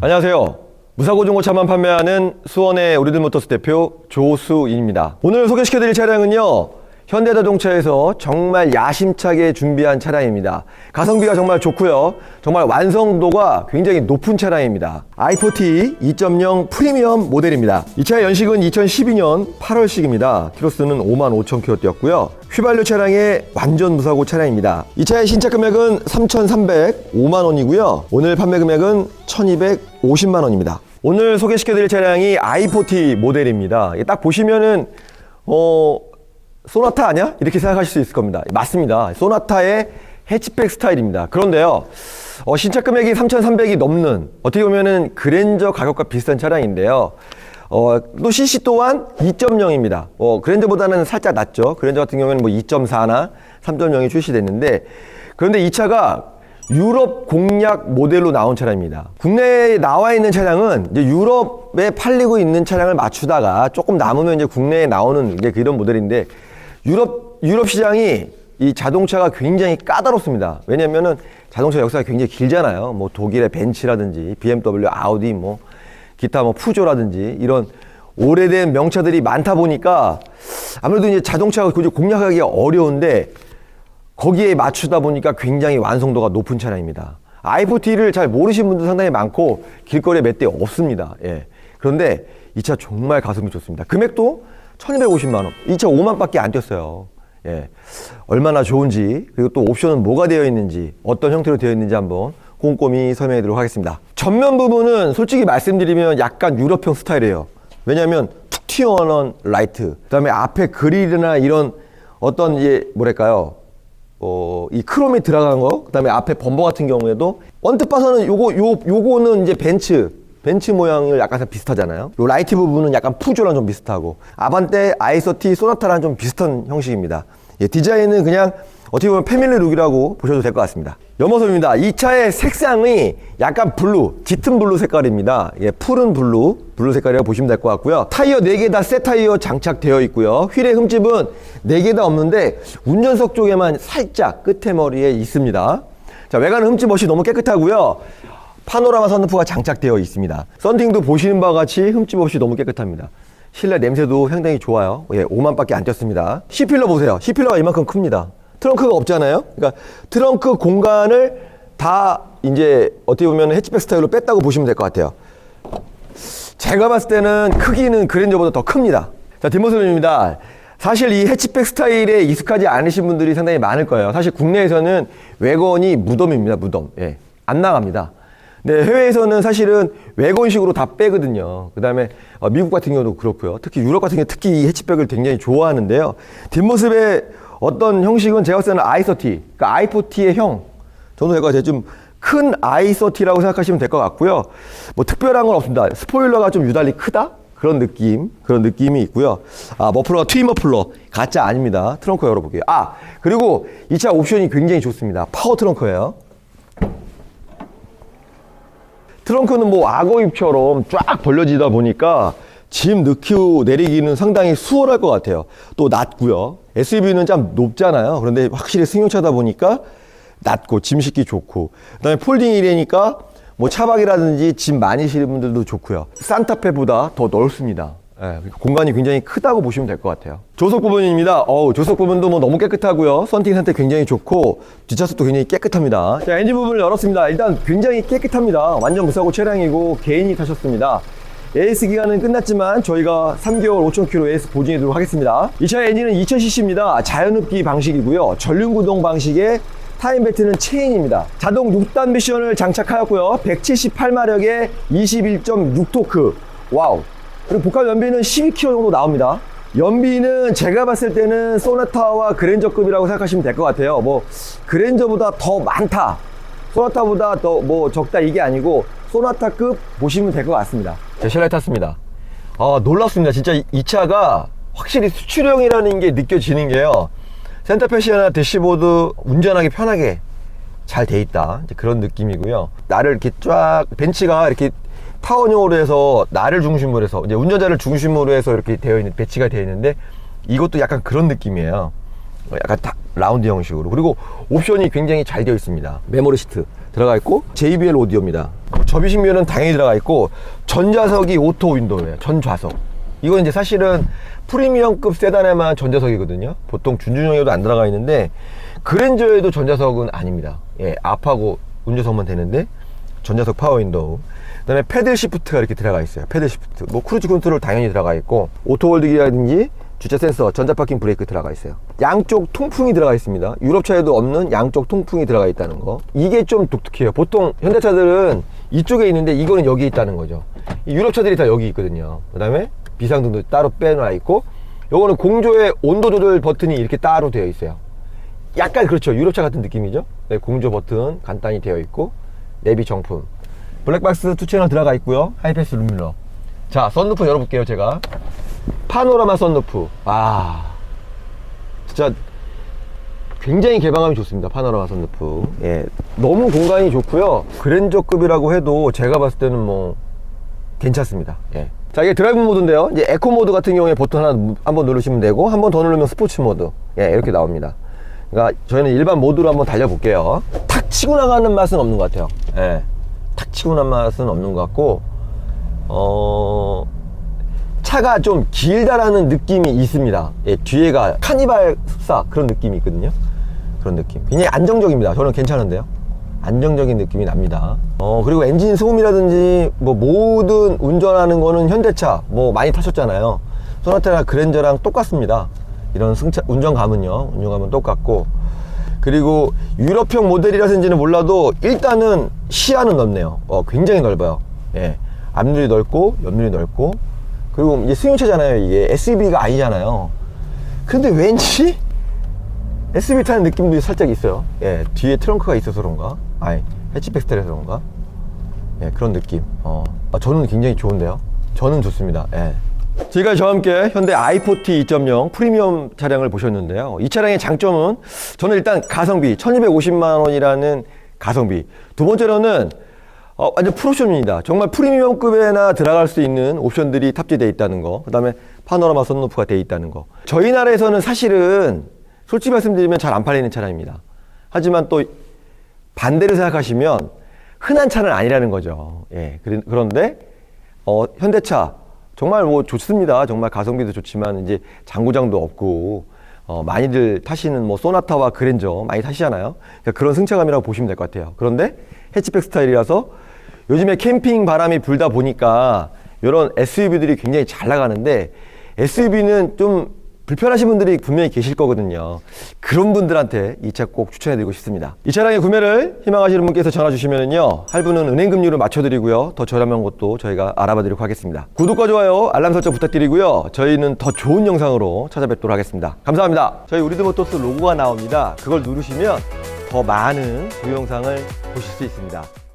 안녕하세요. 무사고 중고차만 판매하는 수원의 우리들 모터스 대표 조수인입니다. 오늘 소개시켜드릴 차량은요. 현대자동차에서 정말 야심차게 준비한 차량입니다. 가성비가 정말 좋고요. 정말 완성도가 굉장히 높은 차량입니다. i4T 2.0 프리미엄 모델입니다. 이 차의 연식은 2012년 8월식입니다. 키로수는 5만 5천 킬로 뛰었고요. 휘발유 차량의 완전 무사고 차량입니다. 이 차의 신차 금액은 3,305만 원이고요. 오늘 판매 금액은 1,250만 원입니다. 오늘 소개시켜드릴 차량이 i4T 모델입니다. 딱 보시면은 어 소나타 아니야? 이렇게 생각하실 수 있을 겁니다. 맞습니다. 소나타의 해치백 스타일입니다. 그런데요, 어, 신차 금액이 3,300이 넘는 어떻게 보면은 그랜저 가격과 비슷한 차량인데요. 어, 또 CC 또한 2.0입니다. 어, 그랜저보다는 살짝 낮죠. 그랜저 같은 경우에는 뭐 2.4나 3.0이 출시됐는데 그런데 이 차가 유럽 공략 모델로 나온 차량입니다. 국내에 나와 있는 차량은 이제 유럽에 팔리고 있는 차량을 맞추다가 조금 남으면 이제 국내에 나오는 이제 그런 모델인데 유럽 유럽 시장이 이 자동차가 굉장히 까다롭습니다. 왜냐면은 자동차 역사가 굉장히 길잖아요. 뭐 독일의 벤츠라든지 BMW, 아우디 뭐 기타 뭐 푸조라든지 이런 오래된 명차들이 많다 보니까 아무래도 이제 자동차가 굳이 공략하기가 어려운데 거기에 맞추다 보니까 굉장히 완성도가 높은 차량입니다. i4T를 잘 모르시는 분들 상당히 많고 길거리에 몇 대 없습니다. 예. 그런데 이 차 정말 가성비 좋습니다. 금액도 1250만 원. 이 차 5만 밖에 안 뛰었어요. 예. 얼마나 좋은지 그리고 또 옵션은 뭐가 되어 있는지 어떤 형태로 되어 있는지 한번 꼼꼼히 설명해 드리도록 하겠습니다. 전면 부분은 솔직히 말씀드리면 약간 유럽형 스타일이에요. 왜냐하면 툭 튀어나온 라이트, 그다음에 앞에 그릴이나 이런 어떤 이제 뭐랄까요, 어, 이 크롬이 들어간 거, 그다음에 앞에 범버 같은 경우에도 언뜻 봐서는 요거 요 요거는 이제 벤츠 벤츠 모양을 약간 비슷하잖아요. 요 라이트 부분은 약간 푸조랑 좀 비슷하고 아반떼 아이서티 소나타랑 좀 비슷한 형식입니다. 예, 디자인은 그냥 어떻게 보면 패밀리 룩이라고 보셔도 될 것 같습니다. 옆모습입니다. 이 차의 색상이 약간 블루, 짙은 블루 색깔입니다. 예, 푸른 블루, 블루 색깔이라고 보시면 될 것 같고요. 타이어 4개 다 새 타이어 장착되어 있고요. 휠의 흠집은 4개 다 없는데 운전석 쪽에만 살짝 끝에 머리에 있습니다. 자, 외관은 흠집 없이 너무 깨끗하고요. 파노라마 선루프가 장착되어 있습니다. 썬팅도 보시는 바와 같이 흠집 없이 너무 깨끗합니다. 실내 냄새도 상당히 좋아요. 예, 5만 밖에 안 뛰었습니다. C필러 보세요. C필러가 이만큼 큽니다. 트렁크가 없잖아요. 그러니까 트렁크 공간을 다 이제 어떻게 보면 해치백 스타일로 뺐다고 보시면 될 것 같아요. 제가 봤을 때는 크기는 그랜저보다 더 큽니다. 자, 뒷모습입니다. 사실 이 해치백 스타일에 익숙하지 않으신 분들이 상당히 많을 거예요. 사실 국내에서는 외건이 무덤입니다, 무덤. 예. 안 나갑니다. 네, 해외에서는 사실은 외건식으로 다 빼거든요. 그 다음에 미국 같은 경우도 그렇고요. 특히 유럽 같은 경우 특히 이 해치백을 굉장히 좋아하는데요. 뒷모습의 어떤 형식은 제가 봤을 때는 아이서티, 그러니까 i4T의 형. 저는 제가 제가 좀큰 아이서티라고 생각하시면 될 것 같고요. 뭐 특별한 건 없습니다. 스포일러가 좀 유달리 크다? 그런 느낌, 그런 느낌이 있고요. 아, 머플러가 트윈 머플러. 가짜 아닙니다. 트렁크 열어볼게요. 아, 그리고 이 차 옵션이 굉장히 좋습니다. 파워 트렁크예요. 트렁크는 뭐 악어 입처럼 쫙 벌려지다 보니까 짐 넣고 내리기는 상당히 수월할 것 같아요. 또 낮고요. SUV는 좀 높잖아요. 그런데 확실히 승용차다 보니까 낮고 짐 싣기 좋고 그다음에 폴딩 이래니까 뭐 차박이라든지 짐 많이 실는 분들도 좋고요. 산타페보다 더 넓습니다. 예, 그러니까 공간이 굉장히 크다고 보시면 될 것 같아요. 조석 부분입니다. 어우, 조석 부분도 뭐 너무 깨끗하고요. 썬팅 상태 굉장히 좋고 뒷좌석도 굉장히 깨끗합니다. 자, 엔진 부분을 열었습니다. 일단 굉장히 깨끗합니다. 완전 무사고 차량이고 개인이 타셨습니다. AS 기간은 끝났지만 저희가 3개월 5,000km AS 보증해도록 하겠습니다. 이 차의 엔진은 2000cc입니다. 자연흡기 방식이고요. 전륜구동 방식의 타임 벨트는 체인입니다. 자동 6단 미션을 장착하였고요. 178마력의 21.6토크. 와우. 그리고 복합 연비는 12km 정도 나옵니다. 연비는 제가 봤을 때는 소나타와 그랜저급이라고 생각하시면 될 것 같아요. 뭐 그랜저보다 더 많다. 소나타보다 더 뭐 적다 이게 아니고 소나타급 보시면 될 것 같습니다. 제 쉘라에 탔습니다. 아 놀랍습니다. 진짜 이, 이 차가 확실히 수출형이라는 게 느껴지는 게요. 센터패시나 대시보드 운전하기 편하게 잘 돼 있다 그런 느낌이고요. 나를 이렇게 쫙 벤치가 이렇게 타원형으로 해서 나를 중심으로 해서 이제 운전자를 중심으로 해서 이렇게 되어 있는 배치가 되어 있는데 이것도 약간 그런 느낌이에요. 어, 약간 다 라운드 형식으로 그리고 옵션이 굉장히 잘 되어 있습니다. 메모리 시트 들어가 있고 JBL 오디오입니다. 접이식 면은 당연히 들어가 있고 전자석이 오토 윈도우예요. 전 좌석. 이건 이제 사실은 프리미엄급 세단에만 전자석이거든요. 보통 준준형에도 안 들어가 있는데 그랜저에도 전자석은 아닙니다. 예, 앞하고 운전석만 되는데 전자석 파워 윈도우. 그다음에 패들 시프트가 이렇게 들어가 있어요. 패들 시프트. 뭐 크루즈 컨트롤 당연히 들어가 있고 오토월드기라든지 주차 센서, 전자 파킹 브레이크 들어가 있어요. 양쪽 통풍이 들어가 있습니다. 유럽 차에도 없는 양쪽 통풍이 들어가 있다는 거. 이게 좀 독특해요. 보통 현대차들은 이쪽에 있는데 이거는 여기 있다는 거죠. 이 유럽 차들이 다 여기 있거든요. 그다음에 비상등도 따로 빼놔 있고 요거는 공조의 온도 조절 버튼이 이렇게 따로 되어 있어요. 약간 그렇죠. 유럽차 같은 느낌이죠. 네, 공조 버튼 간단히 되어 있고 내비 정품. 블랙박스 투 채널 들어가 있고요. 하이패스 룸밀러. 자, 썬루프 열어볼게요, 제가. 파노라마 썬루프. 아, 진짜 굉장히 개방감이 좋습니다. 파노라마 썬루프. 예, 너무 공간이 좋고요. 그랜저급이라고 해도 제가 봤을 때는 뭐 괜찮습니다. 예. 자, 이게 드라이브 모드인데요. 이제 에코 모드 같은 경우에 버튼 하나 한번 누르시면 되고 한 번 더 누르면 스포츠 모드. 예, 이렇게 나옵니다. 그러니까 저희는 일반 모드로 한번 달려볼게요. 탁 치고 나가는 맛은 없는 것 같아요. 예. 탁 치고 나가는 맛은 없는 것 같고, 어, 차가 좀 길다라는 느낌이 있습니다. 예, 뒤에가 카니발 흡사 그런 느낌이 있거든요. 그런 느낌. 굉장히 안정적입니다. 저는 괜찮은데요. 안정적인 느낌이 납니다. 어, 그리고 엔진 소음이라든지 뭐 모든 운전하는 거는 현대차 뭐 많이 타셨잖아요. 소나타나 그랜저랑 똑같습니다. 이런 승차, 운전감은요. 운전감은 똑같고. 그리고 유럽형 모델이라서인지는 몰라도 일단은 시야는 넓네요. 어, 굉장히 넓어요. 예. 앞유리 넓고 옆유리 넓고 그리고 이제 승용차잖아요. 이게 SUV가 아니잖아요. 근데 왠지 SUV 타는 느낌도 살짝 있어요. 예, 뒤에 트렁크가 있어서 그런가? 아니, 해치백 스타일에서 그런가? 예, 그런 느낌. 어, 아, 저는 굉장히 좋은데요. 저는 좋습니다. 예. 제가 저와 함께 현대 i40 2.0 프리미엄 차량을 보셨는데요. 이 차량의 장점은 저는 일단 가성비 1250만 원이라는 가성비. 두 번째로는 어, 완전 풀옵션입니다. 정말 프리미엄급에나 들어갈 수 있는 옵션들이 탑재되어 있다는 거. 그 다음에 파노라마 선루프가 되어 있다는 거. 저희 나라에서는 사실은 솔직히 말씀드리면 잘 안 팔리는 차량입니다. 하지만 또 반대로 생각하시면 흔한 차는 아니라는 거죠. 예. 그런- 그런데, 어, 현대차 정말 뭐 좋습니다. 정말 가성비도 좋지만 이제 장고장도 없고, 어, 많이들 타시는 뭐 소나타와 그랜저 많이 타시잖아요. 그러니까 그런 승차감이라고 보시면 될 것 같아요. 그런데 해치백 스타일이라서 요즘에 캠핑 바람이 불다 보니까 이런 SUV들이 굉장히 잘 나가는데 SUV는 좀 불편하신 분들이 분명히 계실 거거든요. 그런 분들한테 이 차 꼭 추천해드리고 싶습니다. 이 차량의 구매를 희망하시는 분께서 전화 주시면요 할부는 은행 금리로 맞춰드리고요. 더 저렴한 것도 저희가 알아봐드리도록 하겠습니다. 구독과 좋아요, 알람 설정 부탁드리고요. 저희는 더 좋은 영상으로 찾아뵙도록 하겠습니다. 감사합니다. 저희 우리드모터스 로고가 나옵니다. 그걸 누르시면 더 많은 동영상을 보실 수 있습니다.